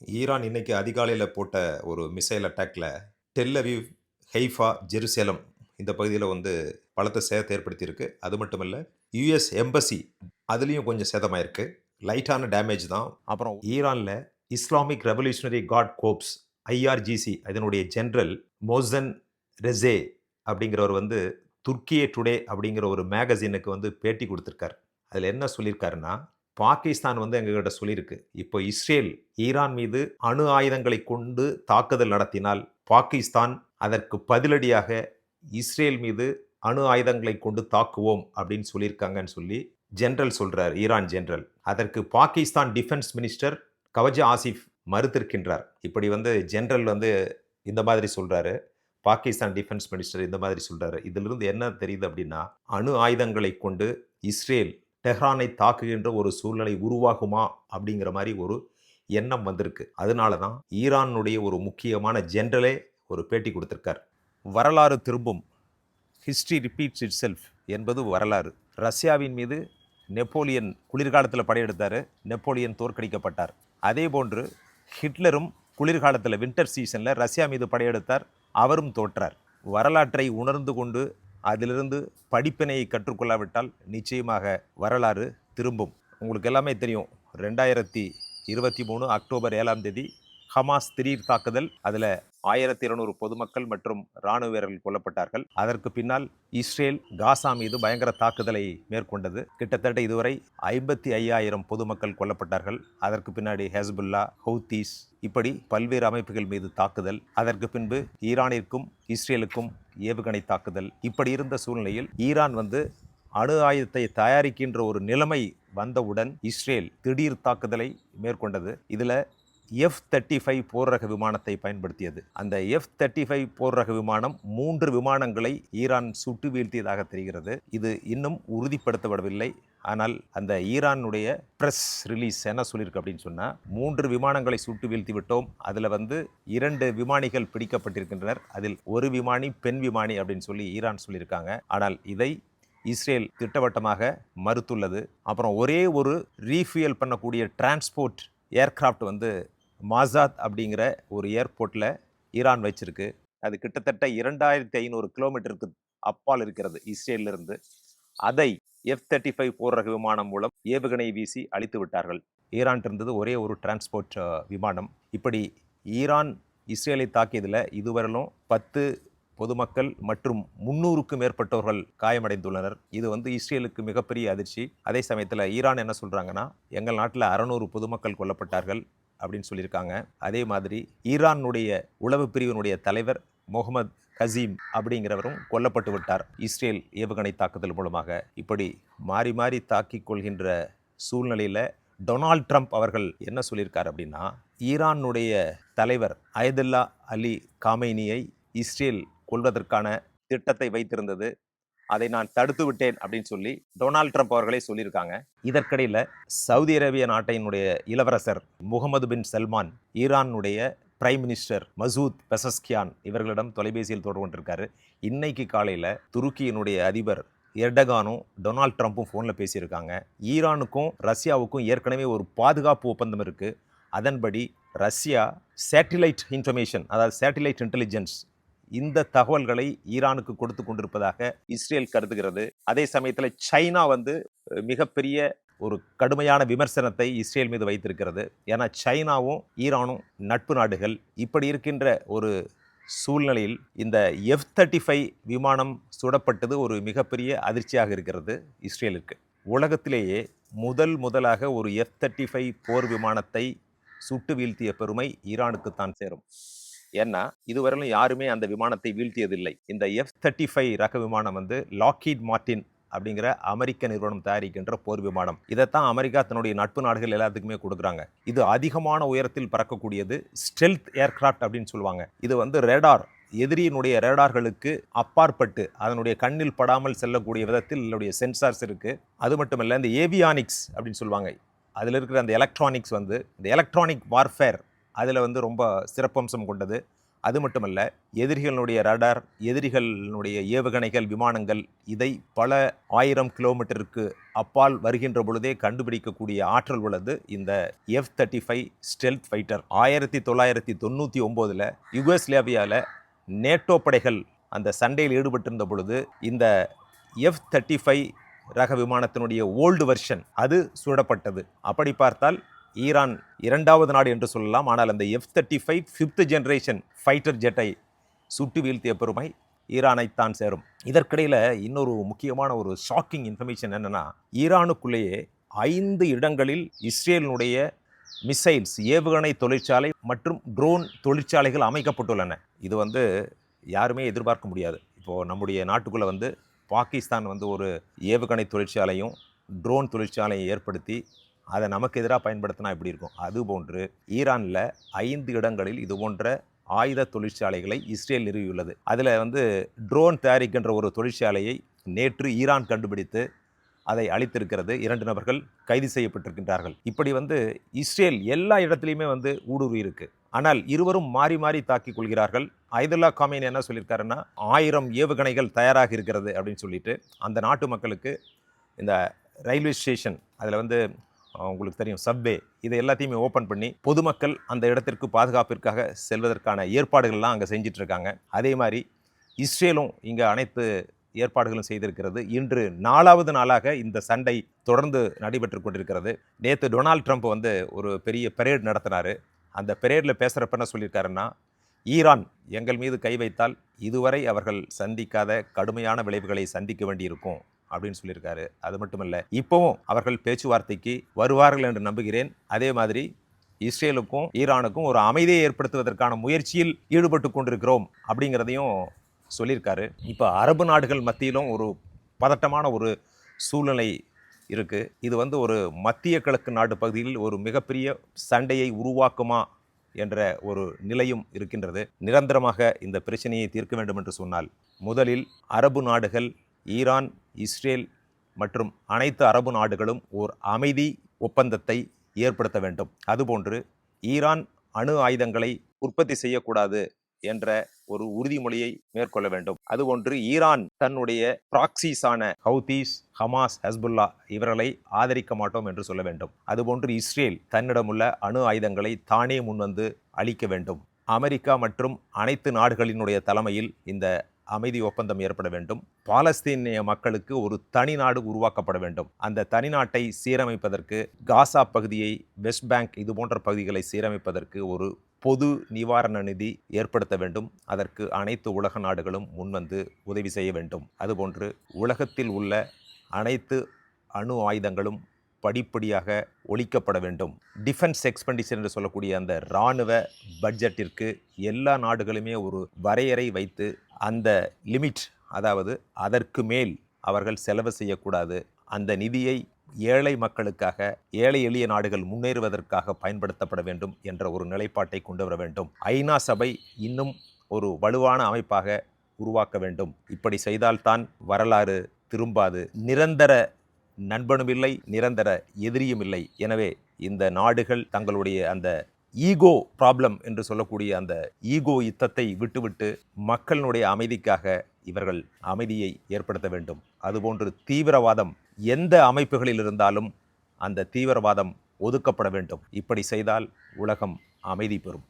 Iran இன்றைக்கி அதிகாலையில் போட்ட ஒரு மிசைல் அட்டாக்ல டெல்லவிவ் ஹைஃபா ஜெருசலம் இந்த பகுதியில் வந்து பலத்த சேதத்தை ஏற்படுத்தியிருக்கு. அது மட்டும் இல்லை யுஎஸ் எம்பசி அதுலேயும் கொஞ்சம் சேதமாயிருக்கு. லைட்டான டேமேஜ் தான். அப்புறம் ஈரானில் Islamic Revolutionary Guard Corps IRGC அதனுடைய ஜென்ரல் மோசன் ரெசே அப்படிங்கிறவர் வந்து துர்க்கியே டுடே அப்படிங்கிற ஒரு மேகசினுக்கு வந்து பேட்டி கொடுத்துருக்காரு. அதில் என்ன சொல்லியிருக்காருன்னா பாகிஸ்தான் வந்து எங்ககிட்ட சொல்லியிருக்கு. இப்போ இஸ்ரேல் ஈரான் மீது அணு ஆயுதங்களை கொண்டு தாக்குதல் நடத்தினால் பாகிஸ்தான் அதற்கு பதிலடியாக இஸ்ரேல் மீது அணு ஆயுதங்களை கொண்டு தாக்குவோம் அப்படின்னு சொல்லியிருக்காங்கன்னு சொல்லி ஜென்ரல் சொல்றார் ஈரான் ஜென்ரல். அதற்கு பாகிஸ்தான் டிஃபென்ஸ் மினிஸ்டர் கவஜா ஆசிஃப் மறுத்திருக்கின்றார். இப்படி வந்து ஜென்ரல் வந்து இந்த மாதிரி சொல்றாரு. பாகிஸ்தான் டிஃபென்ஸ் மினிஸ்டர் இந்த மாதிரி சொல்றாரு. இதிலிருந்து என்ன தெரியுது அப்படின்னா அணு ஆயுதங்களை கொண்டு இஸ்ரேல் டெஹ்ரானை தாக்குகின்ற ஒரு சூழ்நிலை உருவாகுமா அப்படிங்கிற மாதிரி ஒரு எண்ணம் வந்திருக்கு. அதனால தான் ஈரானுடைய ஒரு முக்கியமான ஜென்ரலே ஒரு பேட்டி கொடுத்துருக்கார். வரலாறு திரும்பும். ஹிஸ்ட்ரி ரிப்பீட்ஸ் இட் செல்ஃப் என்பது வரலாறு. ரஷ்யாவின் மீது நெப்போலியன் குளிர்காலத்தில் படையெடுத்தார். நெப்போலியன் தோற்கடிக்கப்பட்டார். அதே போன்று ஹிட்லரும் குளிர்காலத்தில் வின்டர் சீசனில் ரஷ்யா மீது படையெடுத்தார். அவரும் தோற்றார். வரலாற்றை உணர்ந்து கொண்டு அதிலிருந்து படிப்பினையை கற்றுக்கொள்ளாவிட்டால் நிச்சயமாக வரலாறு திரும்பும். உங்களுக்கு எல்லாமே தெரியும். ரெண்டாயிரத்தி இருபத்தி மூணு அக்டோபர் ஏழாம் தேதி ஹமாஸ் திடீர் தாக்குதல். அதில் ஆயிரத்தி இருநூறு பொதுமக்கள் மற்றும் இராணுவ வீரர்கள் கொல்லப்பட்டார்கள். அதற்கு பின்னால் இஸ்ரேல் காசா மீது பயங்கர தாக்குதலை மேற்கொண்டது. கிட்டத்தட்ட இதுவரை ஐம்பத்தி ஐயாயிரம் பொதுமக்கள் கொல்லப்பட்டார்கள். அதற்கு பின்னாடி ஹெஸ்புல்லா ஹவுத்தீஸ் இப்படி பல்வேறு அமைப்புகள் மீது தாக்குதல். அதற்கு பின்பு ஈரானிற்கும் இஸ்ரேலுக்கும் ஏவுகணை தாக்குதல். இப்படி இருந்த சூழ்நிலையில் ஈரான் வந்து அணு ஆயுதத்தை தயாரிக்கின்ற ஒரு நிலைமை வந்தவுடன் இஸ்ரேல் திடீர் தாக்குதலை மேற்கொண்டது. இதில் எஃப் தேர்ட்டி ஃபைவ் போர் ரக விமானத்தை பயன்படுத்தியது. அந்த எஃப் தேர்ட்டி ஃபைவ் போர் ரக விமானம் மூன்று விமானங்களை ஈரான் சுட்டு வீழ்த்தியதாக தெரிகிறது. இது இன்னும் உறுதிப்படுத்தப்படவில்லை. ஆனால் அந்த ஈரானுடைய ப்ரெஸ் ரிலீஸ் என்ன சொல்லியிருக்கு அப்படின்னு சொன்னால் மூன்று விமானங்களை சுட்டு வீழ்த்தி விட்டோம். அதில் வந்து இரண்டு விமானிகள் பிடிக்கப்பட்டிருக்கின்றனர். அதில் ஒரு விமானி பெண் விமானி அப்படின்னு சொல்லி ஈரான் சொல்லியிருக்காங்க. ஆனால் இதை இஸ்ரேல் திட்டவட்டமாக மறுத்துள்ளது. அப்புறம் ஒரே ஒரு ரீஃபியல் பண்ணக்கூடிய டிரான்ஸ்போர்ட் ஏர்கிராஃப்ட் வந்து மாசாத் அப்படிங்கிற ஒரு ஏர்போர்ட்டில் ஈரான் வச்சிருக்கு. அது கிட்டத்தட்ட இரண்டாயிரத்தி ஐநூறு கிலோமீட்டருக்கு அப்பால் இருக்கிறது இஸ்ரேலிருந்து அதை எஃப் தேர்ட்டி ஃபைவ் போர் ரக விமானம் மூலம் ஏவுகணை வீசி அழித்து விட்டார்கள். ஈரான் இருந்தது ஒரே ஒரு டிரான்ஸ்போர்ட் விமானம். இப்படி ஈரான் இஸ்ரேலை தாக்கியதில் இதுவரையிலும் பத்து பொதுமக்கள் மற்றும் முன்னூறுக்கும் மேற்பட்டவர்கள் காயமடைந்துள்ளனர். இது வந்து இஸ்ரேலுக்கு மிகப்பெரிய அதிர்ச்சி. அதே சமயத்தில் ஈரான் என்ன சொல்கிறாங்கன்னா எங்கள் நாட்டில் அறநூறு பொதுமக்கள் கொல்லப்பட்டார்கள். அப்படின்னு சொல்லியிருக்காங்க. அதே மாதிரி ஈரானுடைய உளவு பிரிவினுடைய தலைவர் முகமது ஹசீம் அப்படிங்கிறவரும் கொல்லப்பட்டு விட்டார். இஸ்ரேல் ஏவுகணை தாக்குதல் மூலமாக. இப்படி மாறி மாறி தாக்கிக் கொள்கின்ற சூழ்நிலையில் டொனால்ட் ட்ரம்ப் அவர்கள் என்ன சொல்லியிருக்கார் அப்படின்னா ஈரானுடைய தலைவர் அயதுல்லா அலி காமேனியை இஸ்ரேல் கொள்வதற்கான திட்டத்தை வைத்திருந்தது. அதை நான் தடுத்து விட்டேன் அப்படின்னு சொல்லி டொனால்ட் ட்ரம்ப் அவர்களே சொல்லியிருக்காங்க. இதற்கிடையில் சவுதி அரேபிய நாட்டினுடைய இளவரசர் முகமது பின் சல்மான் ஈரானுடைய பிரைம் மினிஸ்டர் மசூத் பெசஸ்கியான் இவர்களிடம் தொலைபேசியில் தொடர்பு கொண்டிருக்காரு. இன்னைக்கு காலையில் துருக்கியினுடைய அதிபர் எர்டகானும் டொனால்ட் ட்ரம்ப்பும் ஃபோனில் பேசியிருக்காங்க. ஈரானுக்கும் ரஷ்யாவுக்கும் ஏற்கனவே ஒரு பாதுகாப்பு ஒப்பந்தம் இருக்குது அதன்படி ரஷ்யா சேட்டிலைட் இன்ஃபர்மேஷன் அதாவது சேட்டிலைட் இன்டெலிஜென்ஸ் இந்த தகவல்களை ஈரானுக்கு கொடுத்து கொண்டிருப்பதாக இஸ்ரேல் கருதுகிறது. அதே சமயத்தில் சைனா வந்து மிகப்பெரிய ஒரு கடுமையான விமர்சனத்தை இஸ்ரேல் மீது வைத்திருக்கிறது. ஏன்னா சைனாவும் ஈரானும் நட்பு நாடுகள். இப்படி இருக்கின்ற ஒரு சூழ்நிலையில் இந்த எஃப் தேர்ட்டி ஃபைவ் விமானம் சுடப்பட்டது ஒரு மிகப்பெரிய அதிர்ச்சியாக இருக்கிறது இஸ்ரேலுக்கு. உலகத்திலேயே முதல் முதலாக ஒரு எஃப் தேர்ட்டி ஃபைவ் போர் விமானத்தை சுட்டு வீழ்த்திய பெருமை ஈரானுக்குத்தான் சேரும். ஏன்னா இதுவரையிலும் யாருமே அந்த விமானத்தை வீழ்த்தியதில்லை. இந்த எஃப் தேர்ட்டி ஃபைவ் ரக விமானம் வந்து லாக்கீட் மார்டின் அப்படிங்கிற அமெரிக்க நிறுவனம் தயாரிக்கின்ற போர் விமானம். இதைத்தான் அமெரிக்கா தன்னுடைய நட்பு நாடுகள் எல்லாத்துக்குமே கொடுக்குறாங்க. இது அதிகமான உயரத்தில் பறக்கக்கூடியது ஸ்டெல்த் ஏர்கிராஃப்ட் அப்படின்னு சொல்லுவாங்க. இது வந்து ரேடார் எதிரியினுடைய ரேடார்களுக்கு அப்பாற்பட்டு அதனுடைய கண்ணில் படாமல் செல்லக்கூடிய விதத்தில் இதனுடைய சென்சார்ஸ் இருக்குது அது மட்டும் இல்லை இந்த ஏவியானிக்ஸ் அப்படின்னு சொல்லுவாங்க. அதில் இருக்கிற அந்த எலக்ட்ரானிக்ஸ் வந்து இந்த எலக்ட்ரானிக் வார்ஃபேர் அதில் வந்து ரொம்ப சிறப்பம்சம் கொண்டது. அது மட்டுமல்ல எதிரிகளுடைய ரடார் எதிரிகளுடைய ஏவுகணைகள் விமானங்கள் இதை பல ஆயிரம் கிலோமீட்டருக்கு அப்பால் வருகின்ற பொழுதே கண்டுபிடிக்கக்கூடிய ஆற்றல் உள்ளது. இந்த F thirty five stealth fighter ஆயிரத்தி தொள்ளாயிரத்தி தொண்ணூற்றி ஒம்போதில் யுகோஸ்லேவியாவில் நேட்டோ படைகள் அந்த சண்டையில் ஈடுபட்டிருந்த பொழுது இந்த எஃப் தேர்ட்டி ஃபைவ் ரக விமானத்தினுடைய ஓல்டு வெர்ஷன் அது சுடப்பட்டது. அப்படி பார்த்தால் ஈரான் இரண்டாவது நாடு என்று சொல்லலாம். ஆனால் அந்த F thirty five fifth generation fighter ஜெட்டை சுட்டு வீழ்த்திய பெருமை ஈரானைத்தான் சேரும். இதற்கிடையில் இன்னொரு முக்கியமான ஒரு ஷாக்கிங் இன்ஃபர்மேஷன் என்னென்னா ஈரானுக்குள்ளேயே ஐந்து இடங்களில் இஸ்ரேலினுடைய மிசைல்ஸ் ஏவுகணை தொழிற்சாலை மற்றும் ட்ரோன் தொழிற்சாலைகள் அமைக்கப்பட்டுள்ளன. இது வந்து யாருமே எதிர்பார்க்க முடியாது. இப்போது நம்முடைய நாட்டுக்குள்ளே வந்து பாகிஸ்தான் வந்து ஒரு ஏவுகணை தொழிற்சாலையும் ட்ரோன் தொழிற்சாலையும் ஏற்படுத்தி அதை நமக்கு எதிராக பயன்படுத்தினா எப்படி இருக்கும்? அதுபோன்று ஈரானில் ஐந்து இடங்களில் இது போன்ற ஆயுத தொழிற்சாலைகளை இஸ்ரேல் நிறுவியுள்ளது. அதில் வந்து ட்ரோன் தயாரிக்கின்ற ஒரு தொழிற்சாலையை நேற்று ஈரான் கண்டுபிடித்து அதை அளித்திருக்கிறது இரண்டு நபர்கள் கைது செய்யப்பட்டிருக்கின்றார்கள். இப்படி வந்து இஸ்ரேல் எல்லா இடத்துலையுமே வந்து ஊடுருவி இருக்கு. ஆனால் இருவரும் மாறி மாறி தாக்கிக் கொள்கிறார்கள். ஐதுல்லா காமின் என்ன சொல்லியிருக்காருன்னா ஆயிரம் ஏவுகணைகள் தயாராக இருக்கிறது அப்படின்னு சொல்லிட்டு அந்த நாட்டு மக்களுக்கு இந்த ரயில்வே ஸ்டேஷன் அதில் வந்து உங்களுக்கு தெரியும். சப்வே இது எல்லாத்தையுமே ஓப்பன் பண்ணி பொதுமக்கள் அந்த இடத்திற்கு பாதுகாப்பிற்காக செல்வதற்கான ஏற்பாடுகள்லாம் அங்கே செஞ்சிட்ருக்காங்க. அதே மாதிரி இஸ்ரேலும் இங்கே அனைத்து ஏற்பாடுகளும் செய்திருக்கிறது. இன்று நாலாவது நாளாக இந்த சண்டை தொடர்ந்து நடைபெற்று கொண்டிருக்கிறது. நேற்று டொனால்ட் ட்ரம்ப் வந்து ஒரு பெரிய பெரேட் நடத்தினார். அந்த பெரேடில் பேசுகிறப்ப என்ன சொல்லியிருக்காருன்னா ஈரான் எங்கள் மீது கை வைத்தால் இதுவரை அவர்கள் சந்திக்காத கடுமையான விளைவுகளை சந்திக்க வேண்டியிருக்கும். அப்படின்னு சொல்லியிருக்காரு. அது மட்டுமல்ல இப்போவும் அவர்கள் பேச்சுவார்த்தைக்கு வருவார்கள் என்று நம்புகிறேன். அதே மாதிரி இஸ்ரேலுக்கும் ஈரானுக்கும் ஒரு அமைதியை ஏற்படுத்துவதற்கான முயற்சியில் ஈடுபட்டு கொண்டிருக்கிறோம் அப்படிங்கிறதையும் சொல்லியிருக்காரு. இப்போ அரபு நாடுகள் மத்தியிலும் ஒரு பதட்டமான ஒரு சூழ்நிலை இருக்குது இது வந்து ஒரு மத்திய கிழக்கு நாடு பகுதியில் ஒரு மிகப்பெரிய சண்டையை உருவாக்குமா என்ற ஒரு நிலையும் இருக்கின்றது. நிரந்தரமாக இந்த பிரச்சனையை தீர்க்க வேண்டும் என்று சொன்னால் முதலில் அரபு நாடுகள் ஈரான் இஸ்ரேல் மற்றும் அனைத்து அரபு நாடுகளும் ஓர் அமைதி ஒப்பந்தத்தை ஏற்படுத்த வேண்டும். அதுபோன்று ஈரான் அணு ஆயுதங்களை உற்பத்தி செய்யக்கூடாது என்ற ஒரு உறுதிமொழியை மேற்கொள்ள வேண்டும். அதுபோன்று ஈரான் தன்னுடைய பிராக்சிஸான ஹவுதீஸ் ஹமாஸ் ஹஸ்புல்லா இவர்களை ஆதரிக்க மாட்டோம் என்று சொல்ல வேண்டும். அதுபோன்று இஸ்ரேல் தன்னிடமுள்ள அணு ஆயுதங்களை தானே முன்வந்து அளிக்க வேண்டும். அமெரிக்கா மற்றும் அனைத்து நாடுகளினுடைய தலைமையில் இந்த அமைதி ஒப்பந்தம் ஏற்பட வேண்டும். பாலஸ்தீனிய மக்களுக்கு ஒரு தனி நாடு உருவாக்கப்பட வேண்டும். அந்த தனி நாட்டை சீரமைப்பதற்கு காசா பகுதியை வெஸ்ட் பேங்க் இது போன்ற பகுதிகளை சீரமைப்பதற்கு ஒரு பொது நிவாரண நிதி ஏற்படுத்த வேண்டும். அதற்கு அனைத்து உலக நாடுகளும் முன்வந்து உதவி செய்ய வேண்டும். அதுபோன்று உலகத்தில் உள்ள அனைத்து அணு ஆயுதங்களும் படிப்படியாக ஒழிக்கப்பட வேண்டும். டிஃபென்ஸ் எக்ஸ்பெண்டிச்சர் என்று சொல்லக்கூடிய அந்த இராணுவ பட்ஜெட்டிற்கு எல்லா நாடுகளுமே ஒரு வரையறை வைத்து அந்த லிமிட் அதாவது அதற்கு மேல் அவர்கள் செலவு செய்யக்கூடாது அந்த நிதியை ஏழை மக்களுக்காக ஏழை எளிய நாடுகள் முன்னேறுவதற்காக பயன்படுத்தப்பட வேண்டும் என்ற ஒரு நிலைப்பாட்டை கொண்டு வர வேண்டும். ஐநா சபை இன்னும் ஒரு வலுவான அமைப்பாக உருவாக்க வேண்டும். இப்படி செய்தால்தான் வரலாறு திரும்பாது. நிரந்தர நண்பனும் இல்லை நிரந்தர எதிரியும் இல்லை. எனவே இந்த நாடுகள் தங்களுடைய அந்த ஈகோ ப்ராப்ளம் என்று சொல்லக்கூடிய அந்த ஈகோ யுத்தத்தை விட்டுவிட்டு மக்களினுடைய அமைதிக்காக இவர்கள் அமைதியை ஏற்படுத்த வேண்டும். அதுபோன்று தீவிரவாதம் எந்த அமைப்புகளில் இருந்தாலும் அந்த தீவிரவாதம் ஒதுக்கப்பட வேண்டும். இப்படி செய்தால் உலகம் அமைதி பெறும்.